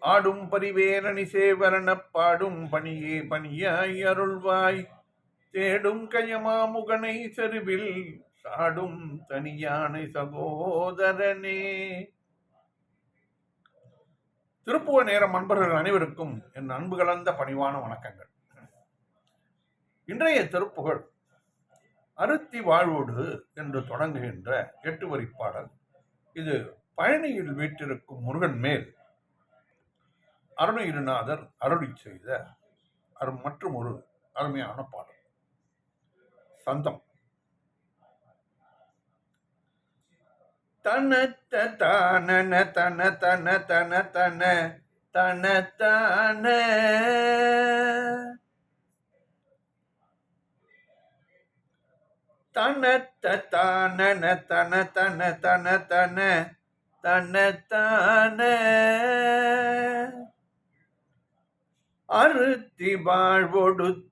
ஆடும் பரிவேரணி சேவரணப் பாடும் பணியே பணியாய் அருள்வாய். தேடும் கயமாமுகனை செருவில் சாடும் தனியானை சகோதரனே. திருப்புவ நேரம் அன்பர்கள் அனைவருக்கும் என் அன்பு கலந்த பணிவான வணக்கங்கள். இன்றைய திருப்புகழ் அருத்தி வாழ்வோடு என்று தொடங்குகின்ற எட்டு வரி பாடல். இது பழனியில் வீட்டிருக்கும் முருகன் மேல் அருணகிரிநாதர் அருளி செய்த அரு மற்றும் ஒரு அருமையான பாடல். சந்தம். தனத்த தானன தன தன தன தன தன தான. தனத்த தானன தன தன தன தன தன தான. அறுத்தி வாழ்வொடு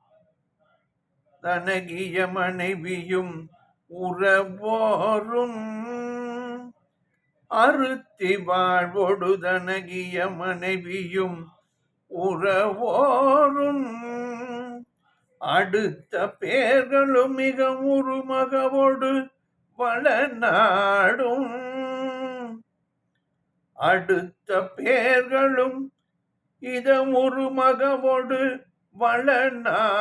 தனகிய மனைவியும் உறவோரும். அறுத்தி வாழ்வொடு தனகிய மனைவியும் உறவோரும். அடுத்த பேர்களும் மிக உருமகவோடு வளநாடும் அடுத்த பேர்களும் இதமுறு மகவோடு வளநாடும்.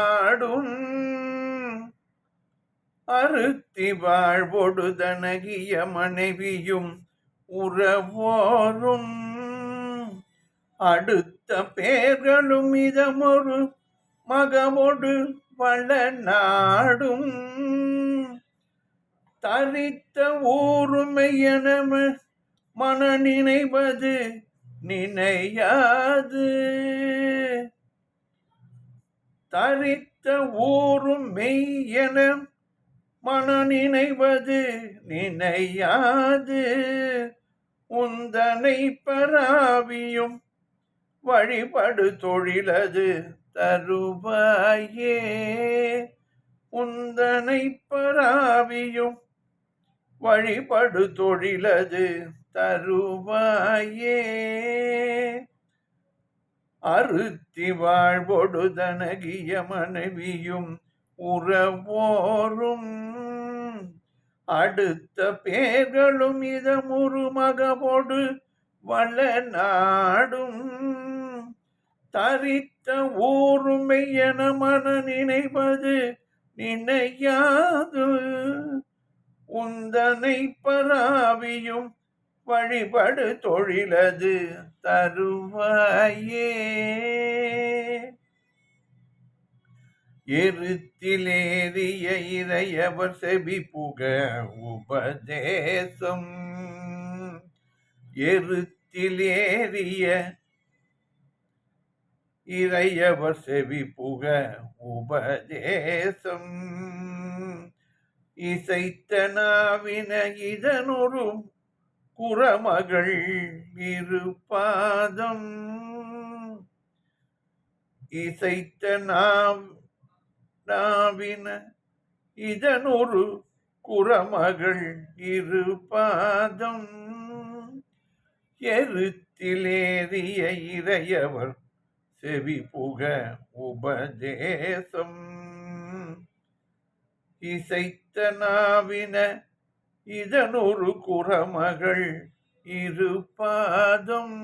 அறுத்தி வாழ்வொடு தனகிய மனைவியும் உறவோரும். அடுத்த பேர்களும் இதமொரு மகமொடு வளநாடும். தரித்த ஊருமை ஊருமையனம மன நினைவது நினையாது. தரித்த ஊரும் மெய்யென மன நினைவது நினையாது. உந்தனை பராவியும் வழிபடு தொழிலது தருவாயே. உந்தனை பராவியும் வழிபடு தொழிலது தருவாயே. அறுத்தி வாழ்வொடு தனகிய மனைவியும் உறவோரும். அடுத்த பேர்களும் இதமுரு மகவோடு வள நாடும் தரித்த ஊருமை என மன நினைவது நினையாது. உந்தனை பராவியும் வழிபடு தொழிலது தருவாயே. எருத்திலேறிய இறையவர் செவி புக உபதேசம். எருத்திலேறிய இறையவர் செவி புக உபதேசம். இசைத்தனாவின இதனொரு குறமகள் இருபாதம் இசைத்த நாம் நாவின இதனொரு குறமகள் இருபாதம் எருத்திலேறிய இறையவர் செவி புக உபதேசம். இசைத்த நாவின இதனொரு குறமகள் இருப்பாதும்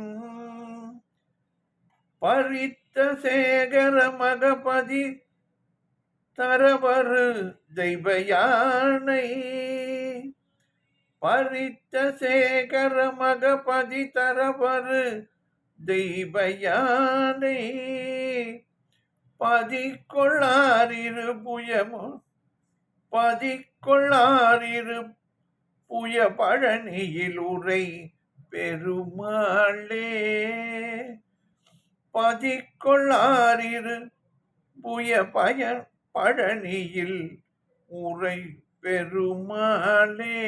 பரித்த சேகர மகபதி தரவரு தெய்வ யானை சேகர மகபதி தரவரு தெய்வ யானை பதிக்கொள்ளாரிரு புயமோ பதிக்கொள்ளாரிரு புய பழனியில் உரை பெருமாளே. பதிக்கொள்ளாரிரு புய பயன் பழனியில் உரை பெருமாளே.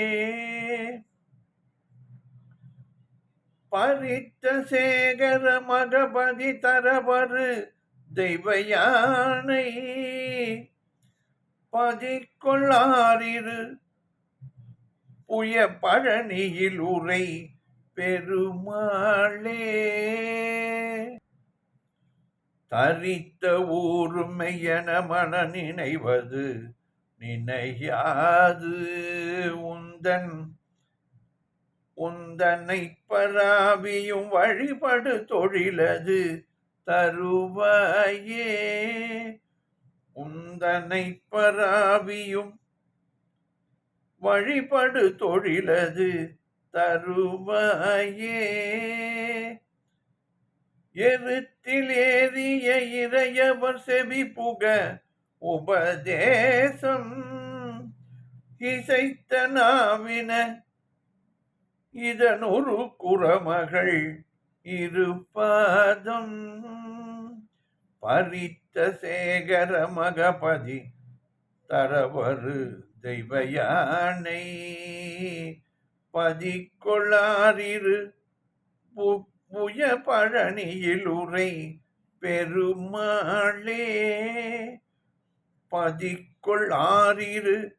பரித்த சேகர மகபதி தரவரு தெய்வ யானை பதிக்கொள்ளாரிரு புய பழனியில் உரை பெருமாளே. தரித்த ஊருமையன மன நினைவது நினையாது. உந்தன் உந்தனை பராவியும் வழிபடு தொழிலது தருவாயே. உந்தனை பராவியும் வழிபடு தொழிலது தருவாயே. எருத்தில் ஏறிய இறையவர் செவி புக உபதேசம் இசைத்த நாவின இதனொரு குறமகள் இருபாதம். பறித்த சேகர மகபதி தரவரு தெய்வ யானை பதிக்கொள்ளாரிரு பு- புய பழனியில் உரை பெருமாளே பதிக்கொள்ளாரிரு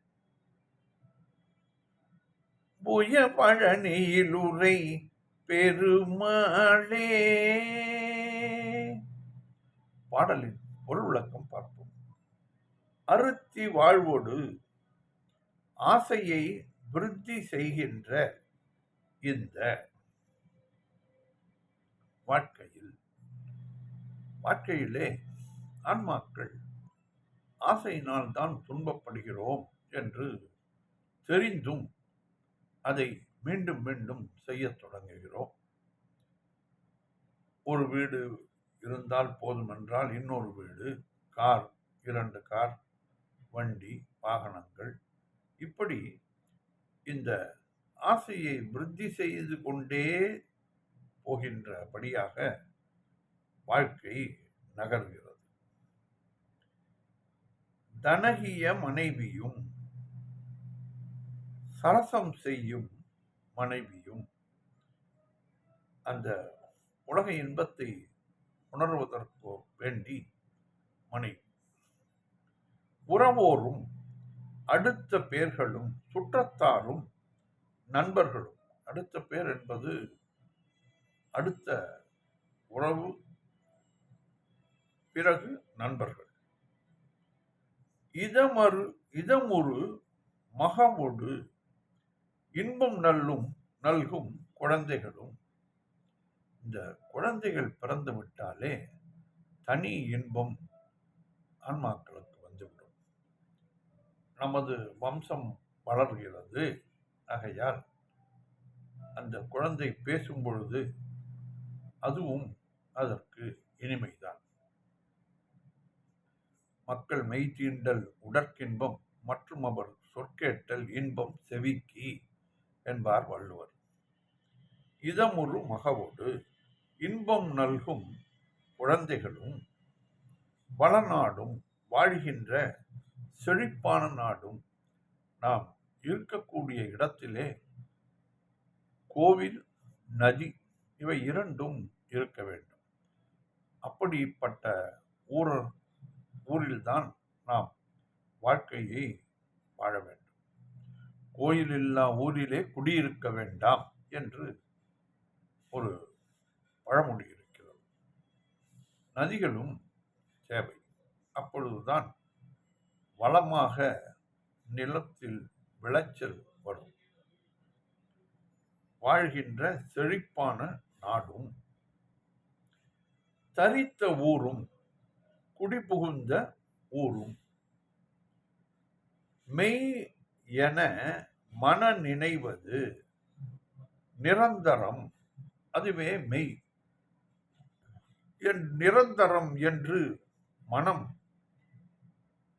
புய பழனியில் உரை பெருமாளே. பாடலின் பொருள் விளக்கம் பார்ப்போம். அருத்தி வாழ்வோடு ஆசையை விருத்தி செய்கின்ற இந்த வாழ்க்கையில் வாழ்க்கையிலே ஆன்மாக்கள் ஆசையினால் தான் துன்பப்படுகிறோம் என்று தெரிந்தும் அதை மீண்டும் மீண்டும் செய்யத் தொடங்குகிறோம். ஒரு வீடு இருந்தால் போதும் என்றால் இன்னொரு வீடு கார் இரண்டு கார் வண்டி வாகனங்கள் இப்படி இந்த ஆசையை விருத்தி செய்து கொண்டே போகின்றபடியாக வாழ்க்கை நகர்கிறது. தனகிய மனைவியும் சரசம் செய்யும் மனைவியும் அந்த உலக இன்பத்தை உணர்வதற்கு வேண்டி மனைவி. உறவோரும் அடுத்த பேர்களும் சுற்றத்தாரும் நண்பர்களும். அடுத்த பேர் என்பது அடுத்த உறவு பிறகு நண்பர்கள். இதமறு இதமுறு மகமொடு இன்பம் நல்லும் நல்கும் குழந்தைகளும். இந்த குழந்தைகள் பிறந்து விட்டாலே தனி இன்பம் ஆன்மாக்களுக்கு நமது வம்சம் வளர்கிறது. ஆகையால் அந்த குழந்தை பேசும் பொழுது அதுவும் அதற்கு இனிமைதான். மக்கள் மெய்தீண்டல் உடற்கின்பம் மற்றும் அவர் சொற்கேட்டல் இன்பம் செவிக்கி என்பார் வள்ளுவர். இதமுறு மகவோடு இன்பம் நல்கும் குழந்தைகளும் வளநாடும் வாழ்கின்ற செழிப்பான நாடும் நாம் இருக்கக்கூடிய இடத்திலே கோவில் நதி இவை இரண்டும் இருக்க வேண்டும். அப்படிப்பட்ட ஊர் ஊரில்தான் நாம் வாழ்க்கையை வாழ வேண்டும். கோயில் இல்லா ஊரிலே குடியிருக்க வேண்டாம் என்று ஒரு பழமொழி இருக்கிறது. நதிகளும் தேவை. அப்பொழுதுதான் வளமாக நிலத்தில் விளைச்சல் வரும். வாழ்கின்ற செழிப்பான நாடும். தரித்த ஊரும் குடிபுகுந்த ஊரும். மெய் என மன நினைவது நிரந்தரம் அதுவே மெய். என் நிரந்தரம் என்று மனம்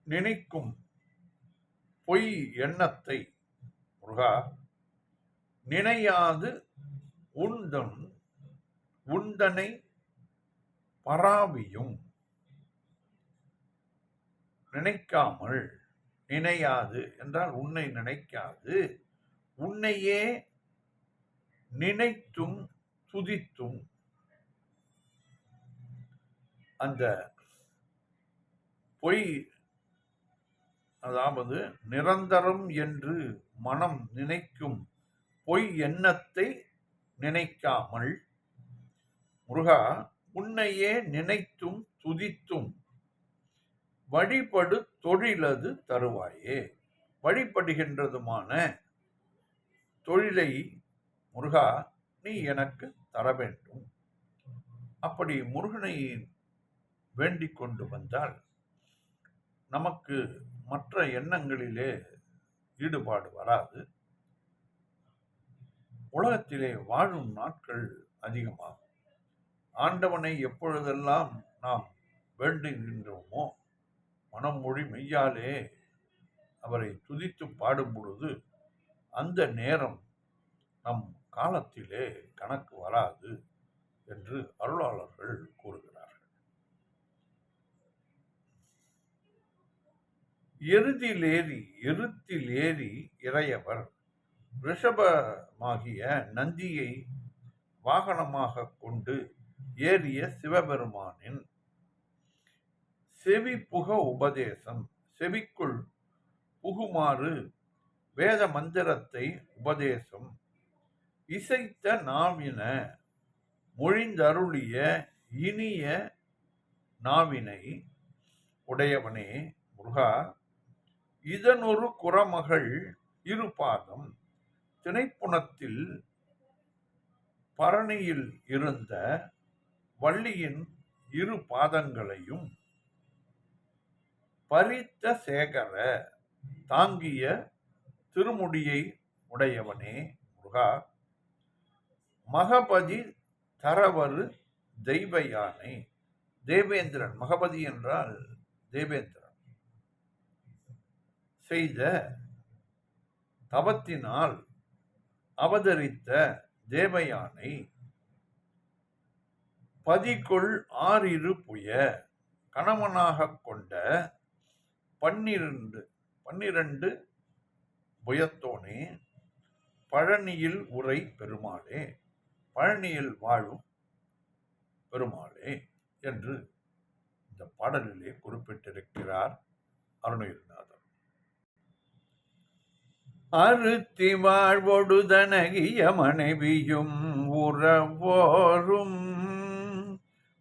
நினைக்கும் பொய் எண்ணத்தை முருகா நினையாது உந்தன் உந்தனை பராவியும். நினைக்காமல் நினையாது என்றால் உன்னை நினைக்காது. உன்னையே நினைத்தும் துதித்தும். அந்த பொய் அதாவது நிரந்தரம் என்று மனம் நினைக்கும் பொய் எண்ணத்தை நினைக்காமல் முருகா உன்னையே நினைத்தும் துதித்தும் வழிபடு தொழிலது தருவாயே. வழிபடுகின்றதுமான தொழிலை முருகா நீ எனக்கு தர வேண்டும். அப்படி முருகனை வேண்டிக் கொண்டு வந்தால் நமக்கு மற்ற எண்ணங்களிலே ஈடுபாடு வராது. உலகத்திலே வாழும் நாட்கள் அதிகமாகும். ஆண்டவனை எப்பொழுதெல்லாம் நாம் வேண்டுகின்றோமோ மனம் மொழி மெய்யாலே அவரை துதித்து பாடும் பொழுது அந்த நேரம் நம் காலத்திலே கணக்கு வராது என்று அருளாளர்கள் கூறுகிறார் எருதிலேறி எருத்திலேறி இறையவர். ரிஷபமாகிய நந்தியை வாகனமாக கொண்டு ஏறிய சிவபெருமானின் செவி புக உபதேசம் செவிக்குள் புகுமாறு வேத மந்திரத்தை உபதேசம் இசைத்த நாவின மொழிந்தருளிய இனிய நாவினை உடையவனே முருகா இதனொரு குறமகள் இருபாதம் திணைப்புணத்தில் பரணியில் இருந்த வள்ளியின் இரு பாதங்களையும் பரித்த சேகர தாங்கிய திருமுடியை உடையவனே முருகா. மகபதி தரவரு தெய்வ யானை தேவேந்திரன் மகபதி என்றால் தேவேந்திரன். செய்த தவத்தினால் அவதரித்த தேவயானை பதிக்குள் ஆறிரு புய கணவனாக கொண்ட பன்னிரண்டு பன்னிரண்டு புயத்தோனே பழனியில் உரை பெருமாளே பழனியில் வாழும் பெருமாளே என்று இந்த பாடலிலே குறிப்பிட்டிருக்கிறார் அருணகிரிநாதர். அறுத்தி வாழ்வொடுதனகிய மனைவியும் உறவோரும்.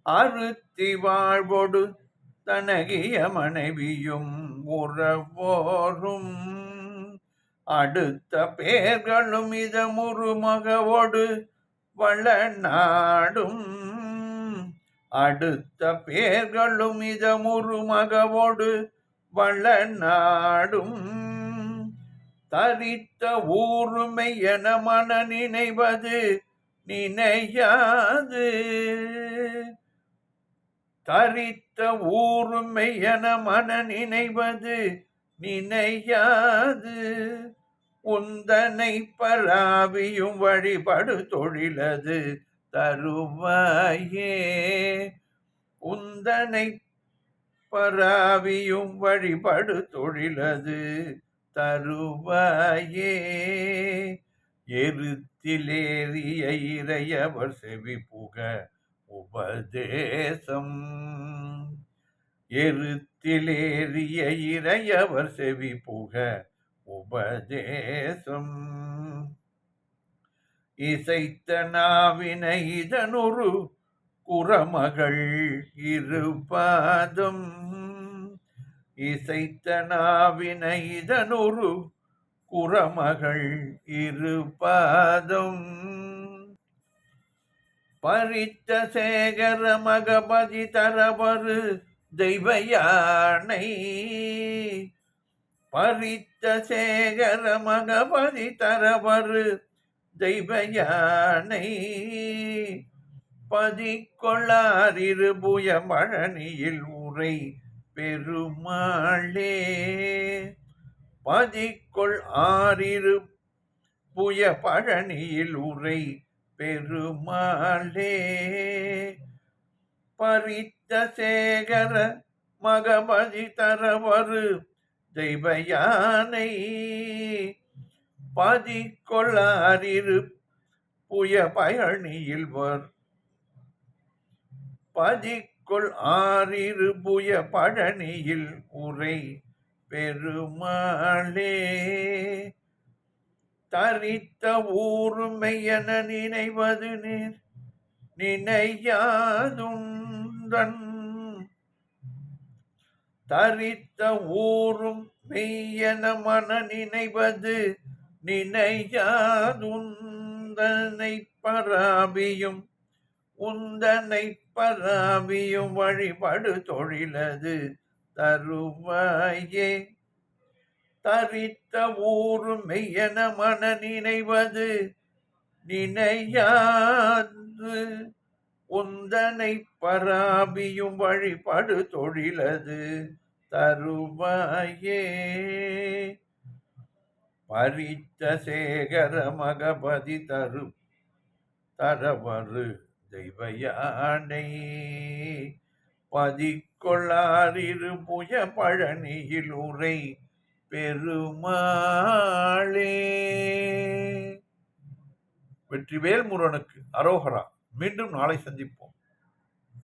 அறுத்தி வாழ்வொடு தனகிய மனைவியும் உறவோரும். அடுத்த பேர்களும் இதமுரு மகவோடு வளநாடும் அடுத்த பேர்களும் இதமுரு மகவோடு வளநாடும் தரித்த ஊருமை என மன நினைவது நினையாது. தரித்த ஊருமை என மன நினைவது நினையாது. உந்தனை பராவியும் வழிபடு தொழிலது தருவாயே. உந்தனை பராவியும் வழிபடு தொழிலது தருவாயே. எருத்திலேறிய இறையவர் செவி புக உபதேசம். எருத்திலேறிய இறையவர் செவி புக உபதேசம். இசைத்த நாவினை இதனொரு குறமகள் இருபாதம். இசைத்த நாவினை இதனொரு குறமகள் இருபாதம் பரித்த சேகர மகபதி தரவரு தெய்வ யானை சேகர மகபதி தரவரு தெய்வ யானை பதிக்கொள்ளாரிரு மழனியில் உரை பெருமாளே பதிக்கொள் ஆறிரு புய பழனியில் உரை பெருமாளே. பரித்த சேகர மகபதி தரவரு தெய்வ யானை பதிக்கொள்ளாரிரு புய பயணியில் வர் பதிக்கொள் ஆறிரு புய பழனியில் உரை பெருமாளே. தரித்த ஊருமையென நினைவது நீர் நினையாதுந்தன். தரித்த ஊரும் மெய்யன மன நினைவது நினையாதுந்தனை பராபியும் உந்தனை பராபியும் வழிபடு தொழிலது தருவாயே தரித்த ஊரும் மெய்யன மன நினைவது நினையாது. உந்தனை பராபியும் வழிபடு தொழிலது தருவாயே பறித்த சேகர மகபதி தரு தரவரு தெய்வ யானை பதிக்கொள்ளாரிரு புய பழனியில் உரை பெருமாளே. வெற்றிவேல் முருகனுக்கு அரோகரா மீண்டும் நாளை சந்திப்போம்.